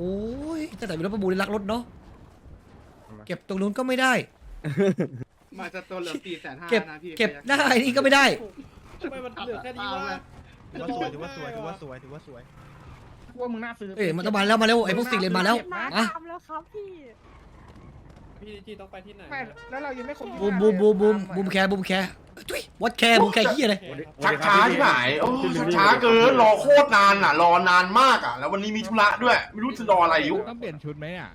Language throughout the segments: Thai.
โอ้ยตั้งแต่มีรถประมูลนี่รักรถเนาะเก็บตรงนู้นก็ไม่ได้ มาจะตัวเหลือสี่แสนห้าเก็บนะพี่เก็บได้นี่ก็ไม่ได้ ทำไมมันเหลือแค่นี้วะถือว่าสวยถือว่าสวยถือว่าสวยถือว่าสวย ว่ามึงน่าซื้อ เอ้ยมันต้องมาแล้วมาแล้วไอ้พวกสิ่งเลนมาแล้ว มามาทำแล้วครับพี่ พี่จีต้องไปที่ไหนแล้วเรายังไม่ครบบูมบูมบูมบูมบูมแคร์บูมแคร์ทุยวัดแคร์บูมแคร์ยี่อะไรชักช้าที่ไหนโอ้ชักช้าเกินรอโคตรนานอะ รอนานมากอะ แล้ววันนี้มีธุระด้วย ไม่รู้จะรออะไรอยู่ต้องเปลี่ยนชุดไหมอะ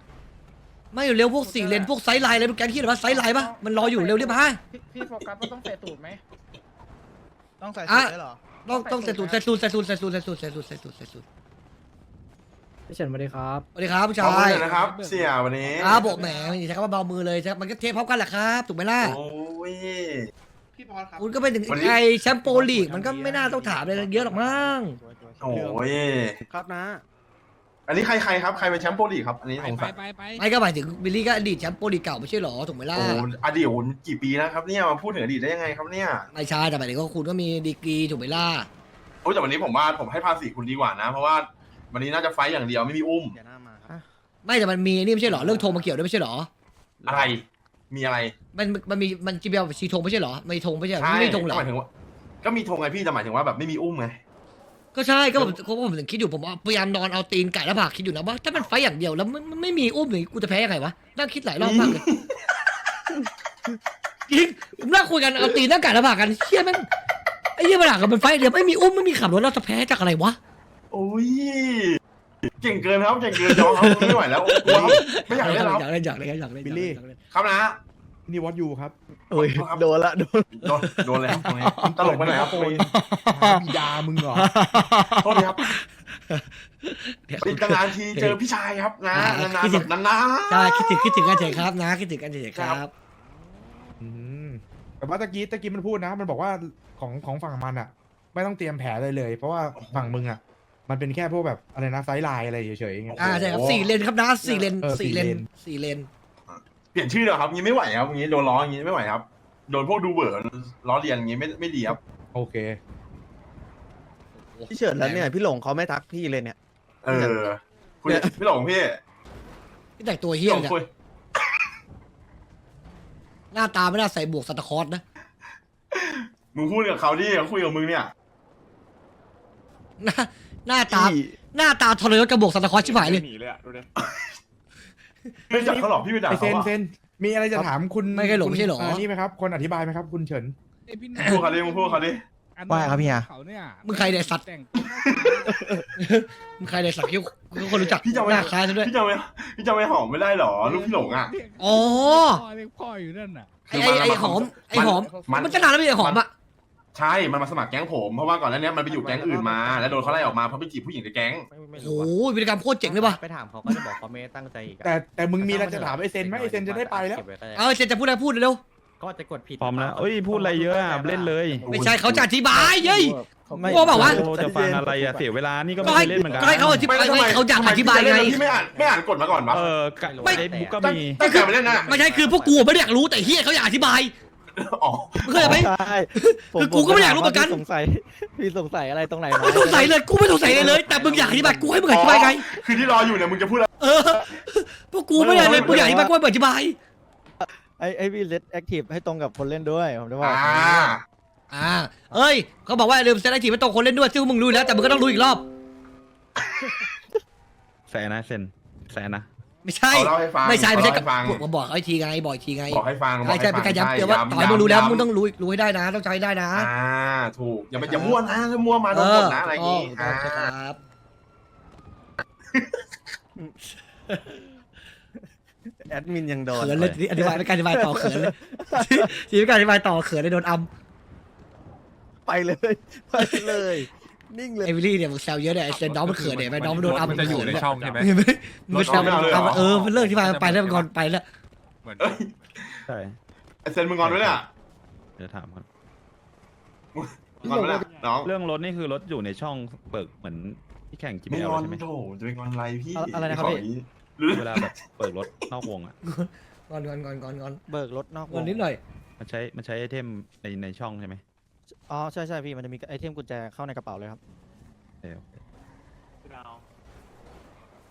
ไม่เร็วพวกสี่เลนพวกไซไลน์อะไรเป็นการคิหรือว่าไซไลน์ปะมันรออยู่เร็วเรียบร้อยพี่โฟกัสว่ต้องใส่ตูดไหมต้องใส่ตูดรได้หรอต้องต้องใส่ตูดใส่ตูดใส่ตูดใส่ตูดใส่ตูดใส่สูตรใส่สูด พี่เฉินสวัสดีครับ สวัสดีครับผู้ขชาอบคุณยนะครับ เสี่ยวันนี้ครับบอกแหมใช้คำว่าเบามือเลยใช่มันก็เทพร้อมกันแหละครับถูกไหมล่ะ โอ้ย พี่พอครับ คุณก็เป็นถึงวันนี้ ไอแชมป์โปรลีกมันก็ไม่น่าต้องถามอะไรเยอะหรอกมั้งโอ้ยครับนะ อันนี้ใครใครครับใครเป็นแชมป์โปรลีกครับอันนี้ไปสงไปสัยไปไปไม่ก็หมายถึงบิลลี่ก็อดีตแชมป์โปรลีกเก่าไม่ใช่หรอถูกไหมล่ะโอ้อดีตโอ้กี่ปีนะครับเนี่ยมาพูดถึงอดีตได้ยังไงครับเนี่ยไม่ใช่แต่หมายถึงว่าคุณก็มีดีกรีถูกไหมล่ะ โอ้ยแต่วันนี้ผมว่าผมให้ภาษีคุณดีกว่านะ เพราะว่า วันนี้น่าจะไฟท์อย่างเดียวไม่มีอุ้มอย่าหน้ามาครับไม่แต่มันมีนี่ไม่ใช่หรอเรื่องโทรมาเกี่ยวด้วยไม่ใช่หรอ อะไร มีอะไรมันมันมีมันจีเบลชีธงไม่ใช่หรอไม่ธงไม่ใช่หรอใช่ไม่ได้ธงเหรก็อหมายถึงว่าก็มีธงไงพี่แต่หมายถึงว่าแบบไม่มีอุ้มไง ก็ใช่ก็ผมก็ผมถึงคิดอยู่ผมว่าพยายามนอนเอาตีนไก่แล้วผักคิดอยู่นะว่าถ้ามันไฟอย่างเดียวแล้วมันมันไม่มีอุ้มอย่างนี้กูจะแพ้ยังไงวะนั่งคิดหลายรอบมากเลยจริงผมนั่งคุยกันเอาตีนนั่งไก่แล้วผักกันเชี่ยแมันไอ้เหี้ยมันหลักกับมันไฟเดียวไม่มีอุ้มไม่มีขับรถเราจะแพ้จากอะไรวะโอ้ยเก่งเกินครับเก่งเกินยอมครับไม่ไหวแล้วกลัวครับไม่อยากเล่นแล้วอยากเล่นอยากเล่นอยากเล่นบิลลี่อยากเนครับนะนี่วัดยูครับโอ้ยโดนละโดนโดนโดนเลยครับตรงนี้ตลกไปไหนอยครับโอยบิดามึงเหรอโทษทีครับเดี๋ยวติดนานๆทีเจอพี่ชายครับนะอ่านานคิดๆถึแบงบนานๆใช่คิดถึงคิดถึงกันเฉยครับนะ คิดถึงกันเฉยครับอืมแต่ว่าตะกี้ตะกี้มันพูดนะ มันบอกว่าของของฝั่งมันอะ ไม่ต้องเตรียมแผลเลยเลย เพราะว่าฝั่งมึงอะ มันเป็นแค่พวกแบบอะไรนะไซส์ไลน์อะไรเฉยๆไงอ่าใช่ครับสี่เลนครับนะสี่เลนเออสี่เลนสี่เลน สี่เลน เปลี่ยนชื่อเดี๋ยวครับงี้ไม่ไหวครับงี้โดนล้ออย่างงี้ไม่ไหวครับโดนพวกดูเบอร์ล้อเลียนอย่างงี้ไม่ไม่ดีครับโอเค พี่เฉินแล้วเนี่ยพี่หลงเขาไม่ทักพี่เลยเนี่ย เออคุยพี่หลงพี่พี่แต่งตัวพี่เฮี้หยลงเนี่ยคุยหน้าตาไม่น่าใส่บวกซันตาคลอสนะ มึงพูดกับเขาดิเขาคุยกับมึงเนี่ยหน้า หน้าตา พี่หน้าตาทรยศกับบวกซันตาคลอสชิบหายเลยไม่จับเขาหรอกพี่ไปด่าไอเซเขานอะเซนมีอะไรจะถามคุณไม่เคยหลงไม่ใช่เหรอ คุณนี่ไหมครับ คนอธิบายไหมครับ คุณเฉิน ไอ้พี่พูดเขาดิมึงพูดเขาดิว่าครับพี่ฮะ เขาเนี่ยมึงใครเนี่ยสัตว์ แต่งมึงใครเนี่ยสักคิ้วทุกคนรู้จักพี่จะหไม่น้าคล้ายซะด้วย พี่จะไม่พี่จะไม่หอมไม่ได้หรอลูกพี่หลงอะอ๋อ พ่อเรียกพ่ออยู่นั่นน่ะไอ้ไอ้ไอ้หอมไอ้หอม มันมันจะนานแล้วไม่ไอ้หอมอะ ใช่มันมาสมัครแก๊งผมเพราะว่าก่อนหน้านี้มันไปอยู่แก๊งอื่นมา แล้วโดนเขาไล่ออกมาเพราะไปจีบผู้หญิงในแก๊งโอ้โหวิธีกรรมโคตรเจ๋งเลยป่ะไปถามเขาก็จะบอกเขาไม่ได้ตั้งใจอีกอะแต่แต่มึงมีอะไรจะถามไอเซนไหมไอเซนจะได้ไปแล้วเก็บว้ก็ด้เอาเซนจะพูดอะไรพูดเร็วก็จะกดผิดพร้อมแล้วเอ้ยพูดอะไรเยอะอะเล่นเลยๆไม่ใช่เขาจะอธิบายเย้ย ไม่กลัวเปล่าวะโอ้จะฟังอะไรอะเสียเวลานี่ก็ก็ไม่ให้ได้เล่นเหมือนกันก็ให้เขาอธิบายไม่แล้วทำไมเขาอยากอธิบายไงพี่ไม่อ่านไม่อ่านกฎมาก่อนปะเออกะไม่ เฟซบุ๊กก็ตั้งมีตั้งแต่ไปเล่นนะไม่ใช่คือพวกกูไม่ได้อยากรู้แต่เฮียเขาอยากอธิบาย อ๋อมึงเข้าใจไหม ใช่ผมคือกูก็ไม่อยากรู้เหมือนกัน พี่สงสัยพี่สงสัยอะไรตรงไหนกูไม่สงสัยเลยกูไม่สงสัยเลยเลย แต่มึงอยากอธิบายกูให้มึงอธิบายไงคือที่รออยู่เนี่ยมึงจะพูดอะไร เออพวกกูไม่ได้เลยมึงอยากอธิบายกูให้มึงอธิบายไอ้ไอ้พี่เซตแอคทีฟให้ตรงกับคนเล่นด้วยผมจะบอกอ่า อ่าเอ้ยเขาบอกว่าลืมเซตไอทีไม่ตรงคนเล่นด้วยซึ่งมึงรู้อยู่แล้วแต่มึงก็ต้องรู้อีกรอบ แสนนะเซนแสนนะ ไม่ใช่ เขาเล่าให้ฟังไม่ใช่ไม่ใช่เขาเล่าให้ฟัง ผมบอกเขาอีกทีไงบอกอีกทีไงบอกให้ฟังใช่ใช่เป็นการย้ำเตือนว่าต่อยมึงรู้แล้วมึงต้องรู้รู้ให้ได้นะต้องใจให้ได้นะ อ่าถูกอย่าไปอย่ามั่วนะถ้ามั่วมาโดนกดนะอะไรอย่างงี้เออ่าอครับ แอดมินยังโดนเขินเลยทีนี้อธิบายเป็นการอธิบายต่อเขินเลยทีนี้เป็นการอธิบายต่อเขินเลยโดนอัมไปเลย ไปเลย นิ่งเลย เอวิลี่เนี่ยมึงแซวเยอะเนี่ยไอ้เซนน้องมันเขินเนี่ยไปน้องมันโดนอัมมันจะอยู่ในช่องใช่ไหมเห็นไหมมึงแซวมันอัมเออมันเลิกที่มาไปแล้วมันก่อนไปแล้วเหมือนเอ้ยใช่ไอ้เซนมึงงอนไว้เนี่ยเดี๋ยวถามครับงอนไว้เนี่ยน้องเรื่องรถนี่คือรถอยู่ในช่องเปิดเหมือนที่แข่งจีไม่เอลงอนใช่ไหมโถจะไปงอนอะไรพี่อะไรนะครับพี่ขอย่างงี้เวลาแบบเปิดรถนอกวงอะงอนงอนงอนงอนงอนเบิกรถนอกงวอนงนิดหน่อยมันใช้มันใช้ไอเทมในในช่องใช่ไหม อ๋อใช่ใช่พี่มันจะมีไอเทมกุญแจเข้าในกระเป๋าเลยครับเออ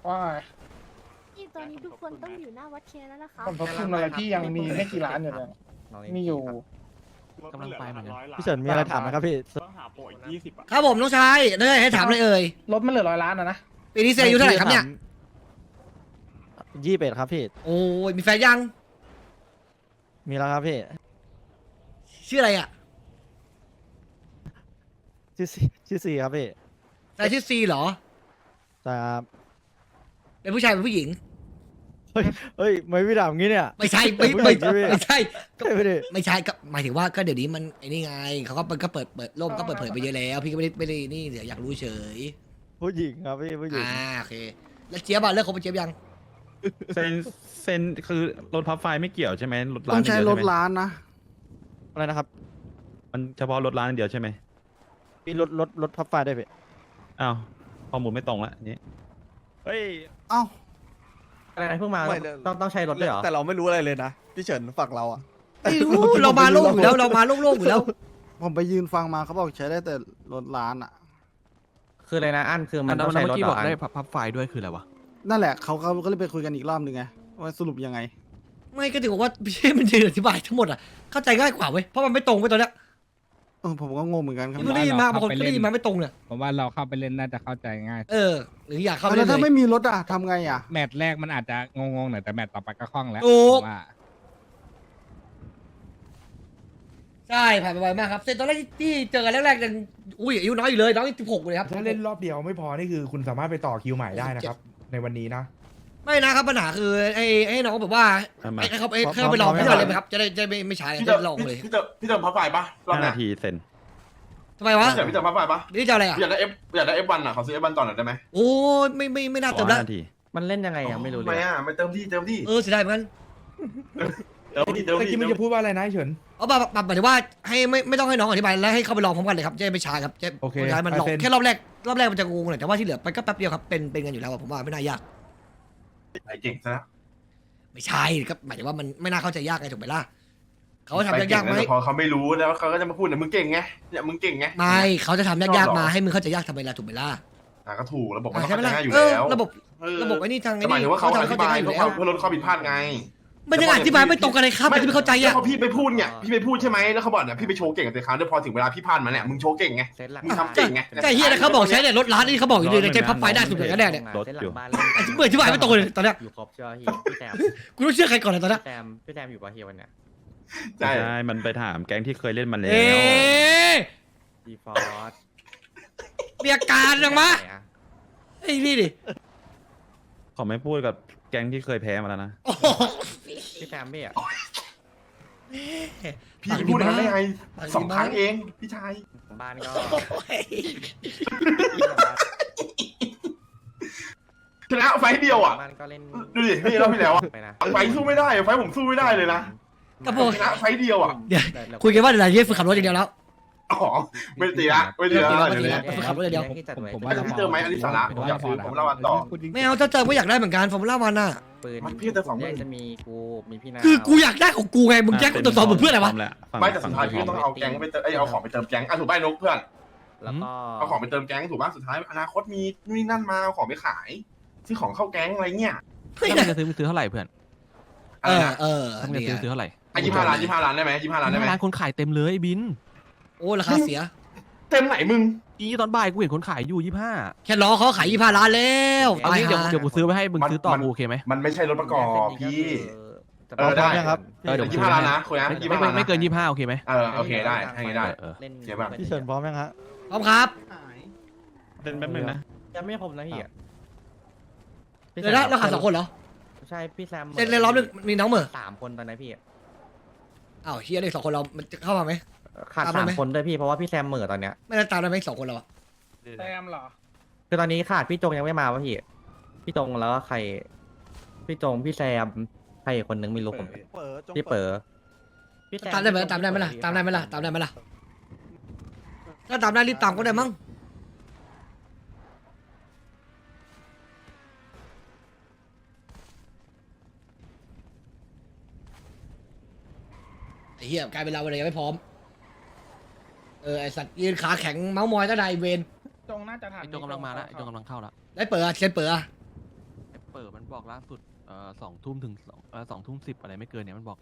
ว่าที่ตอนนี้ทุกคนต้องอยู่หน้าวัดเชียร์แล้วล่ะคะผมทบทุนอะไรที่ยังมีไม่กี่ล้านอยู่เลยมีอยู่ กำลังไปเหมือนกัน พี่เฉินมีอะไรถามไหมครับพี่ ต้องหาโปรอีกยี่สิบอะครับผมน้องชายได้ให้ถามเลยเอ่ยรถมันเหลือร้อยล้านอะนะ ปีนี้เซอายุเท่าไหร่ครับเนี่ย ยี่สิบเอ็ดครับพี่ โอ้ยมีแฟนยัง มีแล้วครับพี่ ชื่ออะไรอะ ชื่อซีชื่อซีครับพี่แฟนชื่อซีเหรอแต่ครับเป็นผู้ชายเป็นผู้หญิง เฮ้ยเฮ้ยไม่พี่ถามงี้เนี่ย ไม่ใช่ไม่ผู้หไม่ญิงใช่ไหมไม่ใช่ก็ใช่ไม่ได้ไม่ใช่ก็หมายถึงว่าก็เดี๋ยวนี้มันไอ้นี่ไงเขาก็มันก็เปิดเปิดโลกก็เปิดเผยไปเยอะแล้ว พี่ก็ไม่ได้ไม่ได้นี่เดี๋ยวอยากรู้เฉยผู้หญิงครับพี่ผู้หญิงอ่าโอเค แล้วเจี๊ยบอะเลิกคบกับเจี๊ยบยังเซนเซนคือรถพับไฟไม่เกี่ยวใช่ไหมรถร้าต้นองใช้อย่างรเดียวถใช่ไหมล้านนะอะไรนะครับ มันเฉพาะรถร้านอย่างเดียวใช่ไหม มีรถรถรถพับไฟได้วยพี่อ้าวข้อมูลไม่ตรงละนี่เฮ้ย เอ้า อะไรเพิ่งมาไม่ต้องต้องใช้รถด้วยเหรอแต่เราไม่รู้อะไรเลยนะพี่เฉินฝั่งเราอะ ไม่รู้เรามาโลกอยู่แล้วเรามาโลกโลกอยู่แล้ว ผมไปยืนฟังมาเขาบอกใช้ได้แต่รถล้านอะ คืออะไรนะอันคือมันต้องใช้รถเหรออันพับไฟด้วยคืออะไรวะ นั่นแหละเขาเขาก็เลยไปคุยกันอีกรอบหนึ่งไงว่าสรุปยังไง ไม่ก็ถึงบอกว่าพี่มันจะอธิบายทั้งหมดอะเข้าใจง่ายกว่าเว้ยเพราะมันไม่ตรงไปตอนเนี้ย เออผมก็งงเหมือนกันครับ ที่มันได้ยินมาบางคนก็ได้ยินมาไม่ตรงเนี่ยผมว่าเราเข้าไปเล่นน่าจะเข้าใจง่าย เออ หรืออยากเข้าไปแล้เล่วนเลถ้ายไม่มีรถอะทำไงอะ แมตช์แรกมันอาจจะงงๆหน่อยแต่แมตช์ต่อไปก็คล่องแล้วถูก ผมว่า ใช่ผ่านไปไวมากครับเซนตอนแรกที่เจอกันแรกๆยังอุ้ยอายุน้อยอยู่เลยน้องสิบหกเลยครับ ถ้าเล่นรอบเดียวไม่พอนี่คือคุณสามารถไปต่อคิวใหม่ได้นะครับ ในวันนี้นะ ไม่นะครับปัญหาคือไอ้ไอ้น้องแบบว่าทำไมไอ้เขาไอ้เขาไปลองพี่หน่อยเลยไหมครับจะได้จะไม่ไม่ใช้พี่จะเติมลองเลยพี่เติมพี่เติมพับไฟปะรอบห้าเนี้นาทีเซนทำไมวะพี่เติมพี่เติมพับไฟปะนี่จะเอาอะไรอะอยากได้เอฟอยากได้เอฟวันอะขอซื้อเอฟวันต่อหน่อยได้ไหมโอ้ยไม่ไม่ไม่น่าขเติอมห้าละนาที มันเล่นยังไงอะไม่รู้เลทำไมยอะไม่เติมที่เติมที่เออเสียดายเหมือนกันเติมที่เติมเมื่อที่กี้มันจะพูดว่าอะไรนะไอ้เฉิน เอาแบบแบบหมายถึงว่าให้ไม่ไม่ต้องให้น้องอธิบายแล้วให้เขาไปลองพร้อมกันเลยครับจะได้ไม่ช้าครับจะโอเคย้ายมันลองไปเซ็น แค่รอบแรกรอบแรกมันจะงงหน่อยแต่ว่าที่เหลือไปก็แป๊บเดียวครับเป็นเป็นกันอยู่แล้วอะผมว่าไม่น่ายาก ไอ้เก่งซะแล้วไม่ใช่ก็หมายถึงว่ามันไม่น่าเข้าใจยากไงถูกไหมล่ะเขาทำยากๆไหมแต่พอเขาไม่รู้แล้วเขาก็จะมาพูดเนี่ยมึงเก่งไงเนี่ยมึงเก่งไงไม่เขาจะทำยากๆมาหรอให้มึงเข้าใจยากทำไมล่ะถูกไหมล่ะอะก็ถูกระบบมันอ่าต้องใช่ไหมเข้าใจล่ะง่ายอยู่เออแล้วระบบเออระบบไอ้นี่ทางไอ้แต่หมายนี่ถึงว่าเขาทำอเข้าธิใจบายง่ายอยู่เพื่อแล้วเพื่อลดข้อผิดพลาดไง ไม่ได้อธิบายไม่ตรงกันเลยครับมันจะไม่เข้าใจแล้อะวพอพี่ไปพูดเนี่ยพี่ไปพูดใช่ไหมแล้วเขาบอกเนี่ยพี่ไปโชว์เก่งแต่ครั้งเดียวพอถึงเวลาพี่พลาดมาเนี่ยมึงโชว์เก่งไงเซตหลังมึงทำเก่งไงแต่เฮียนะเขาบอกใช้เนี่ยรถร้านนี่เขาบอกอยู่เลยใช้พับไฟได้สุดเลยก็ได้เนี่ยรถอยู่ไอ้เมื่ออธิบายไม่ตรงเลยตอนเนี้ยอยู่ครบใช่ไหมพี่แซมกูต้องเชื่อใครก่อนเลยตอนเนี้ยพี่แซมพี่แซมอยู่ปะเฮียวันเนี้ยใช่ใช่มันไปถามแก๊งที่เคยเล่นมันแล้วเอ๊ะดีฟอร์ดมีอาการยังมะไอ้นี่ดิขอไม่พูดกับแก๊งที่เคยแพ้มาแล้วนะโอ้โห พี่แซมพี่อะพี่ไปพูดอย่างนั้นได้ไงสองครั้งเองพี่ชายบ้านก็ชนะไฟต์เดียวอะบ้านก็เล่นดูดิพี่รอบที่แล้วอะไปนะไฟต์สู้ไม่ได้ไฟต์ผมสู้ไม่ได้เลยนะกระโปรงชนะไฟต์เดียวอะเดี๋ยวคุยกันว่าเดี๋ยวเราจะฝึกขับรถอย่างเดียวแล้วอ๋อไม่ตีละไม่ตีละไม่ตีละเดี๋ยวไปขับรถอย่างเดียวผมไม่ต้องพี่เติมไหมอันนี้สาระผมอยากซื้อผมเล่าวันต่อไม่เอาถ้าเจอก็อยากได้เหมือนกันฟอร์มูล่าวันน่ะ ปืนมันพี่แต่สองหมื่น จะมีกูมีพี่นาคือกูอยากได้ของกูไงมึงแจ้งกูตรวจสอบเหมือนเพื่อนอะไรวะ ไม่แต่สุดท้ายพี่ต้องเอาแก๊งไปเติมเอ้ยเอาของไปเติมแก๊งอะถูกป่ะนกเพื่อนแล้วก็เอาของไปเติมแก๊งถูกป่ะสุดท้ายอนาคตมีนู่นนี่นั่นมาเอาของไปขายซื้อของเข้าแก๊งอะไรเงี้ยเฮ้ยถ้ามึงจะซื้อมึงซื้อเท่าไหร่เพื่อนอะเอไรอนะเออถ้ามึงจะเนี่ซื้อยซื้อเท่าไหร่อะยี่ห้าล้านยี่ห้าล้านได้ไหมยี่ห้าล้านได้ไหมร้านคนขายเต็มเลยไอ้บินโอ้ราคาเสีย เต็มไหนมึง อีตอนบ่ายกูเห็นคนขายอยู่ยี่ห้าแค่ล้อเขาขายยี่ห้าล้านแล้วเอางี้เดี๋ยวตายเดี๋ยวกูซื้อไว้ให้มึงซื้อต่อกูโอเคไหมมันไม่ใช่รถประกอบพี่จะเออได้ครับเออเดี๋ยวยี่ห้าล้านนะคุยนะยี่ไม่ห้าไม่ล้านไม่เกินยี่ห้าโอเคไหมเออโอเคได้ให้ได้เออเล่นเจ๊บ้างพี่เฉินพร้อมยังฮะพร้อมครับเล่นแป๊บนึงนะยังไม่ครบนะพี่อะเดี๋ยวนะเราขาดสองคนเหรอใช่พี่แซมเล่นเล่นรอบนึงมีน้องเหมอสามคนตอนนั้นพี่อ้าวเฮียเลยสองคนเรามันจะเข้ามาไหม ขาดตามได้สามไหม คนด้วยพี่เพราะว่าพี่แซมเหม่อตอนเนี้ยไม่ได้ตามได้ไหมสองคนเราอะแซมเหรอ คือตอนนี้ขาดพี่จงยังไม่มาวะพี่พี่จงแล้วก็ใคร พี่จงพี่แซมใครอีกคนนึงไม่รู้ผมเปิดจงพี่เป๋อพี่แซตามได้ไหมตามได้ไหมล่ะตามได้ไหมล่ะตามได้ไหมล่ะถ้าตามได้รีบตามก็ได้มั้งไอ้เหี้ยกลายเป็นเราเลยยังไม่พร้อม เออไอสัตว์ยืนขาแข็งเมาส์มอยตั้งแต่ไอเวนจงน่าจะทันไอ้จงกำลังมาแล้วไอ้จงกำลังเข้าแล้วได้เปิดอะเซนเปิดอะเปิดมันบบอกล่าสุดเอ่อสองทุ่มถึงสองเอ่อสองทุ่มสิบอะไรไม่เกินเนี่ยมันบอก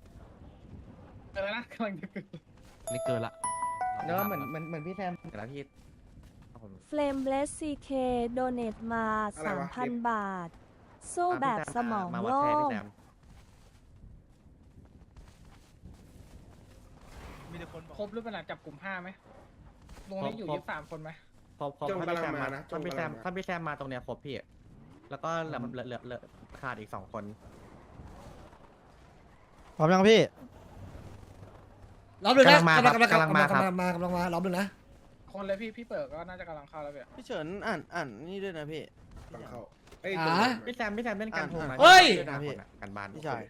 เออนะกำลังจะไม่เกินละแล้วเหมือนเหมือนเหมือนพี่แซมแล้วพี่ครับผมเฟลมเบสซีเคโดเนตมาอะไรวะ3,000 บาท สู้แบบสมองมาวัดโล่แทนพี่งแซมครบหรือเปล่าจับกลุ่มห้าไหม วงนี้อยู่ยี่สิบสามคนไหมพอพอจงถ้าพี่แซมกำลังมามานะถ้าพี่แซมจงกำลังมา ถ้าพี่แซมมาตรงเนี้ยครบพี่ แล้วก็เหลือเหลือเหลือเหลือขาดอีกสองคน พร้อมยังพี่รอบหนึ่งนะกำลังมากำลังครับกำลังกำลังมาครับ กำลังมากำลังมารอบหนึ่งนะคนเลยพี่พี่เปิดก็น่าจะกำลังเข้าแล้วเพี่ยพี่เฉินอ่านอ่านนี่ด้วยนะพี่ หลังเข้าเอ้ยอ่าพี่แซมพี่แซมเล่นการโทรมาเฮ้ย ด้วยนะคนอะกันบ้านพี่ชาย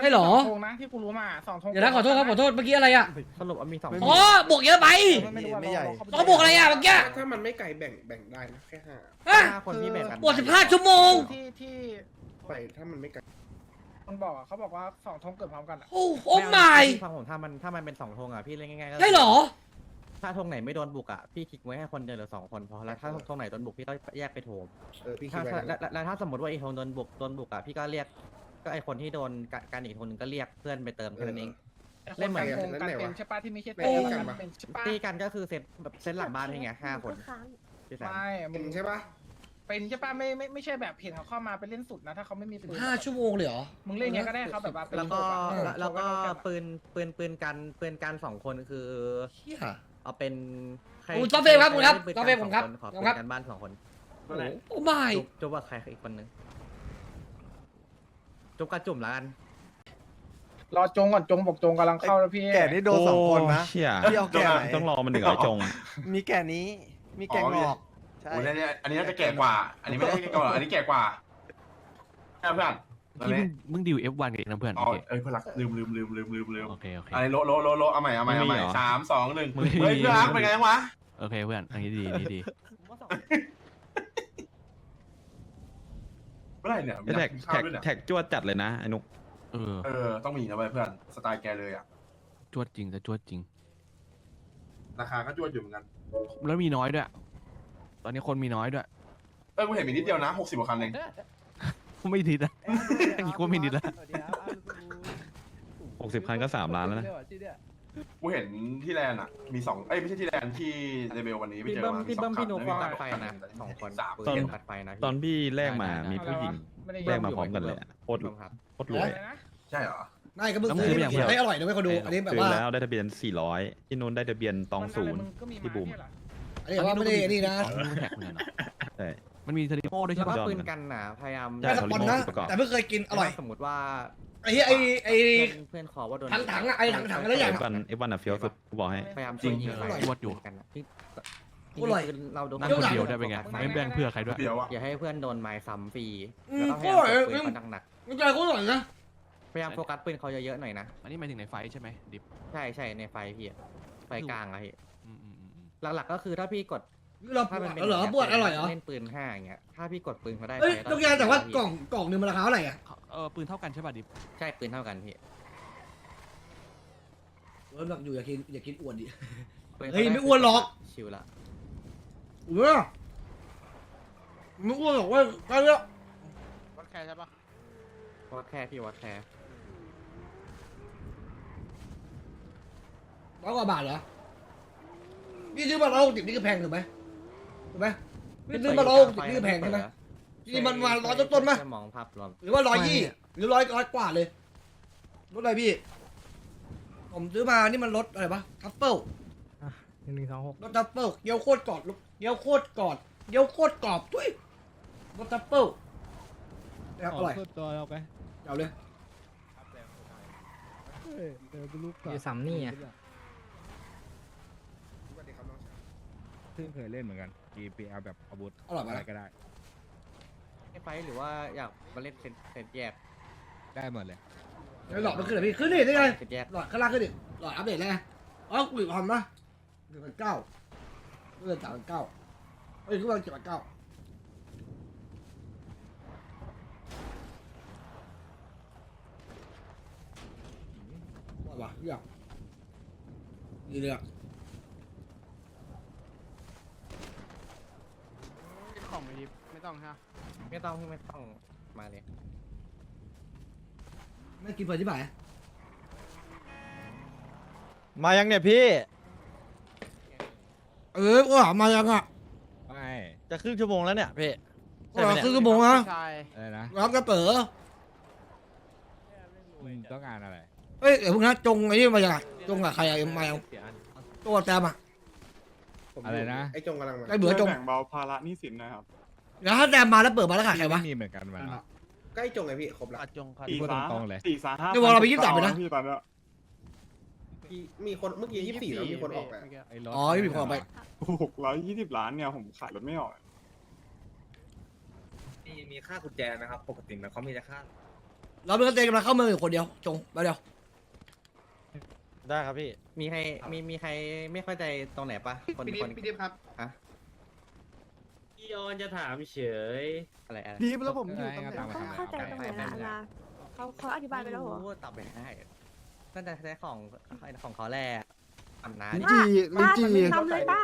ไม่หรอ สงธงนะที่กูรู้มาสองธงเดี๋ยวนะขอโทษครับขอโทษเมื่อกี้อะไรอะสรุปว่ามีสองไม่คมีนอ๋อบวกเยอะไปไม่รู้ว่าไม่ใหญ่ เราเข้าไปต้องบวกอะไรอะเมื่อกี้ถ้ามันไม่ไกลแบ่งแบ่งได้นะแค่ห้าฮะห้าคนที่แบ่งกันบวกสิบห้าชั่วโมงที่ที่ไปถ้ามันไม่ไกลคนบอกอะเขาบอกว่าสองธงเกิดพร้อมกันอะโอ้โอ้ไไม่พี่ฟังผมถ้ามันถ้ามันเป็นสองธงอะพี่เล่นง่ายๆก็ใช่เหรอ ถ้าธงไหนไม่โดนบุกอะพี่คลิกไว้ให้คนเดียวหรือสองคนพอแล้วถ้าธงไหนโดนบุกพี่ก็แยกไปโถมเออพี่คิถ้าดไว้ถ้าแล้วแล้วแล้วถ้าสมมติว่าอีกธงโดนบุกโดนบุกอะพี่ก็เรียก ก็ไอคนที่โดนกะการอีกคนหนึงก็เรียกเพื่อนไปเติมแค่นั้นเองไอ้คเล่นเหมือนการกันโกงการเป็นใช่ปะที่ไม่ใช่ไม่เตะใช่กันปะเป็นใช่ปะตีกันก็คือเซตแบบเซตหลังบ้านนี่ไงห้าคนค้างพี่แซมไม่มึเป็งนใช่ปะเป็นใช่ปะไม่ไม่ไม่ใช่แบบเห็นเขาเข้ามาไปเล่นสุดนะถ้าเขาไม่มีปืนห้าชั่วโมงเลยเหรอ มึงเล่นอย่างเงี้ยก็ได้ครับแบบว่าเป็นแล้วก็ระบบอะแล้วก็เออปืนปืนปืนกันปืนกันสองคนคือเฮียเอาเป็นใครขอบคุณซอฟเฟย์ครับขอบคุณครับใปืนซอฟเฟย์กันผมครับสงนขอขอบคุปืณครับนกันบ้านสองคนโอ้โหโอ้ไม่จุ๊บจุ๊บกับใครอีกคนนึง จุ๊บกับจุ่มแล้วกันรอจงก่อนจงบอกจงกำลังเข้าแล้วพี่แก่นี่โดนสองคนนะ เชี่ยพี่เอาแก่ไหนต้องรอมันหนึ่งไอ้จง มีแก่นี้ มีแก่งอกใช่โอ้ยเนี่ยอันนี้น่าจะแก่กว่า อันนี้ไม่ได้แก่กว่าอันนี้แก่กว่าใช่เพื่อนตอนที่นี้มึงมึงดิว F1 กับเองนะเพื่อนอ๋อโอเคเอ้ยเพื่อนรักลืมลืมลืมลืมลืมลืมโอเคโอเคอะไรโลโลโลโลเอาใหม่เอาใหม่เอาใหม่ไม่มีเหรอสามสองหนึ่งไม่มีเฮ้ยเพื่อนรักเป็นไงวะโอเคเพื่อนอันนี้ดีดีดี เมื่อไหร่เนี่ยไอ้แท็กอยาแท็กกินข้าวด้วยเนี่ยแท็กจวดจัดเลยนะไอ้นุกเออเออต้องมีนะเว้ยเพื่อนสไตล์แกเลยอะจวดจริงแต่จวดจริง ราคาก็จวดอยู่เหมือนกันแล้วมีน้อยด้วย ตอนนี้คนมีน้อยด้วย เออกูเห็นมีนิดเดียวนะหกสิบกว่าคันเองไม่ทิดนะกี่คนไม่นิดละ หกสิบคันก็สามล้านแล้วนะ กูเห็นที่แลนด์อะมีสองเอ้ยไม่ใช่ที่แลนด์ที่เรเบลวันนี้ไปพี่เจอเบิ้มมาพี่เบิ้มสองพี่นุ๊กคัก็นตัดไฟแล้วมีนะสองคนสามปืนตอนตัดไฟนะตอนพี่แรกมาได้ได้มีผู้หญิง ไม่ได้แรกมาพร้อมกันเลยอะโคตรพี่เบิ้มครับโคตรรวยอะไรนะใช่เหรอ ไม่ก็มึงแล้วมึงซื้อซื้อไปยังเพื่อนให้อร่อยนะไม่คนดูอันนี้แบบซื้อว่าแล้วได้ทะเบียนสี่ร้อยที่นู้นได้ทะเบียนตองศูนย์มัก็มีพี่บูมาเนี่ยเหรออันนี้แบบว่าไม่ได้อันนี้นะอ๋อมึงแท็กคนนั้นเหรอใช่ มันมีเทอริโมด้วยแล้ใช่วก็ปะ ปืนกันน่ะพยายามใช่ไม่สปอนนะเขาลิโม่ประกอบ แต่ไม่เคยกินอร่อยถ้าสมมติว่าไอ้เหี้ยไอ้ไอ้ เพื่อนเพื่อนขอว่าโดนถังๆอะไอ้ถังๆอะไรอย่างเอฟวันเอฟวันอะเฟี้ยวสุดกูบอกให้ พยายามจริงยิงอะไรจวดอยู่กันนะพี่ อร่อยคือเราโดนนั่งคนเดียวได้เป็นไง ไม่แบ่งเพื่อใครด้วย เดียวอะอย่าให้เพื่อนโดนไม้ซ้ำฟรีอืมแล้วก็พยายามอร่อยกดปืนอืมเขาหนักมันใจก็อร่อยนะๆพยายามโฟกัสปืนเขาเยอะๆหน่อยนะอันนี้หมายถึงในไฟท์ใช่ไหมดิบใช่ใช่ในไฟพี่อะไฟกลางอะพี่อืมอืมอืมอืมหลักๆก็คือถ้าพี่กดเราปถ้าวมัดนเป็นเหรอปวดอร่อยเหรอเล่นปืนห้าอย่างเงี้ยถ้าพี่กดปืนเขาได้เอ้ยไปต้องแกแต่ว่ากล่องกล่องหนึงมันราคาเท่าไหร่อะเออปืนเท่ากันใช่ป่ะดิบใช่ปืนเท่ากันพี่เออหนักอยู่อย่ากินอย่ากินอ้วนดิ ปืนเฮ้ยขาด้ไม่อ้วนหรอก ชิวละ เออไม่อ้วนหรอกเว่าแค่เนี้ยวัดแค่ใช่ปะวัดแค่พี่วัดแค่ร้อยกว่าบาทเหรอนี่ซื้อมาร้อยหกสิบนี่ก็แพงถูกไหมถูกไหมนี่ซื้อมาร้อยหกสิบนี่ก็แพงใช่ไหมนี่มันมาร้อยต้นๆปะแค่มองภาพรวมหรือว่าร้อยยี่หรือร้อยร้อยกว่าเลยรถอะไรพี่ ผมซื้อมานี่มันรถอะไรปะทัฟเฟิล หนึ่งสองหกรถทัฟเฟิลเกี๊ยวโคตรกรอบลูกเกี๊ยวโคตรกรอบเกี๊ยวโคตรกรอบทุยรถทัฟเฟิลเนี่ยอร่อยตัวเราไปเอาเลยอยู่สามนี่อะเพิ่งเคยเล่นเหมือนกัน GPL แบบอาวุธอร่อยไหมอะไรก็ได้ ให้ไฟหรือว่าอยากมาเล่นเซตเซตแยกได้หมดเลยเดี๋ยวหลอดมันขึ้นเลยพี่ขึ้นนี่ได้ไงเซตแยกหลอดข้างล่างขึ้นดิหลอดอัปเดตแล้วไงอ๋อกุยทำนะ หนึ่งพันเก้าเพื่อนสามพันเก้าเฮ้ยขึ้นมาเจ็ดพันเก้าว่าว่ะอยากดีเลยอะของไม่ดิไม่ต้องฮะไม่ต้องไม่ต้องมาเลยไม่กินเปิดที่บ่ายมายังเนี่ยพี่ เออกูถามมายังอะไม่จะครึ่งชั่วโมงแล้วเนี่ยพี่เออครึ่งชั่วโมงนะอะไรนะรับกระเป๋อต้องการอะไรเฮ้ยเดี๋ยวพวกนั้นจงไอ้นี่มายังไงจงกับใครอะมายังตัวแต้มอะผมอยู่ไอ้จงกำลังมาไอ้เบื่อจงแบ่งเบาภาระหนี้สินนะครับแล้วถ้าแต้มมาแล้วเปิดมาแล้วขาดใครวะมีเหมือนกันมา ใกล้จงไงพี่ครบละจงสี่พูดสาตรงๆเลยสี่สาห้าเดี๋ยวบอกเราไปยี่สิบสามไปนะ พี่ตอนเนี้ย พี่มีคนเมื่อกี้ยี่สิบสี่แล้วมีคนออกแล้วอ๋อที่มีคนออกไป หกร้อยยี่สิบล้านเนี่ยผมขายรถไม่ออก มีมีค่ากุญแจนะครับ ปกติมันเขามีแต่ค่า เราเป็นกระเตงกำลังเข้าเมืองอยู่คนเดียว จงไปเดียว ได้ครับพี่ มีใครมีมีใครไม่เข้าใจตรงไหนปะคนคนพี่ดิฟครับอะพี่ยอนจะถามเฉย อะไรอะไรดีแล้วผมอยู่ตำแหน่งเข้าใจตรงไหนอะอันนาเขาเขาอธิบายไปแล้วเหรอรู้ว่าตอบไม่ได้ นั่นแต่ใช้ของของเขาแหละอำนาจลิ้นจี่ลิ้นจี่ทำเลยป้า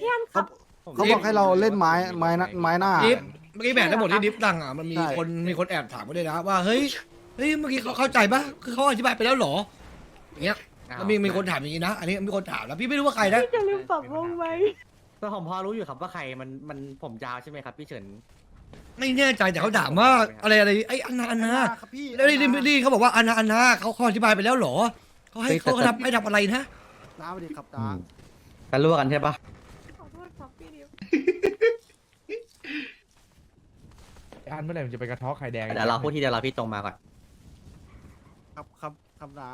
พี่อันครับเขาบอกให้เราเล่นไม้ไม้หน้าไม้หน้า ดิฟเมื่อกี้แบกทั้งหมดที่ดิฟตังอะมันมีใช่ คนมีคนแอบถามมาด้วยนะว่าเฮ้ยเฮ้ยเมื่อกี้เขาเข้าใจปะคือเขาอธิบายไปแล้วเหรออย่างเงี้ยมันมีมีคนถามอย่างนี้นะอันนี้มีคนถามแล้วพี่ไม่รู้ว่าใครนะจะลืมปรับวงไว้ก็ผมพอรู้อยู่ครับว่าใครมันมันผมยาวใช่ไหมครับพี่เฉิน ไม่แน่ใจแต่เขาถามว่าอะไรอะไรไอ้อันนาอันนาครับพี่แล้วนี่นี่นี่เขาบอกว่าอันนาอันนาเขาเขาอธิบายไปแล้วเหรอเขาให้เขาทำให้ทำอะไรนะ น้าสวัสดีครับตากันรู้กันใช่ปะขอโทษครับพี่ดิวอันเมื่อไหร่มันจะไปกระเทาะไข่แดงเดี๋ยวเราพูดทีเดียวเราพี่ตรงมาก่อนครับครับครับน้า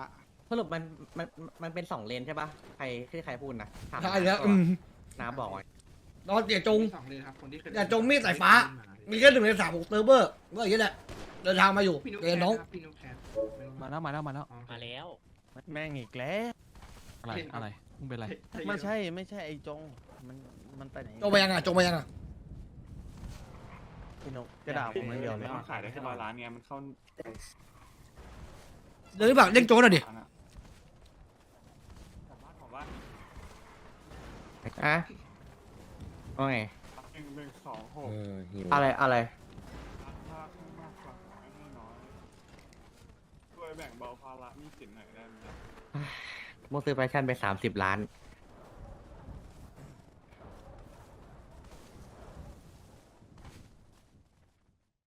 สรุปมันมันมันเป็นสองเลนใช่ปะใครที่ใครพูดนะถามใช่แล้วอืม น้าบอกไว้ นอนเตี่ยจงอย่าจงมีดสายฟ้า มีแค่หนึ่งในสามของเซิร์ฟเวอร์ก็อย่างนี้แหละเดินทางมาอยู่เดินน้องมาแล้วมาแล้วมาแล้วมาแล้ว แม่งอีกแล้วอะไรอะไรมึงเป็นไรไม่ใช่ไม่ใช่ไอ้จง มันมันไปไหนจงไปยังอะจงไปยังอะพี่นกจะด่าผมอย่างเดียวเลยขายได้แค่ร้อยล้านเนี่ยมันเข้าเดินแบบเล่นโจนหน่อยดิผมว่าผมว่าอะ ว่าไง หนึ่งหนึ่งสองหกอะไรอะไรถ้าข้างมากกว่าไม่น้อยช่วยแบ่งเบาภาระหนี้สินหน่อยได้ไหมโมซื้อแฟชั่นไปสามสิบล้าน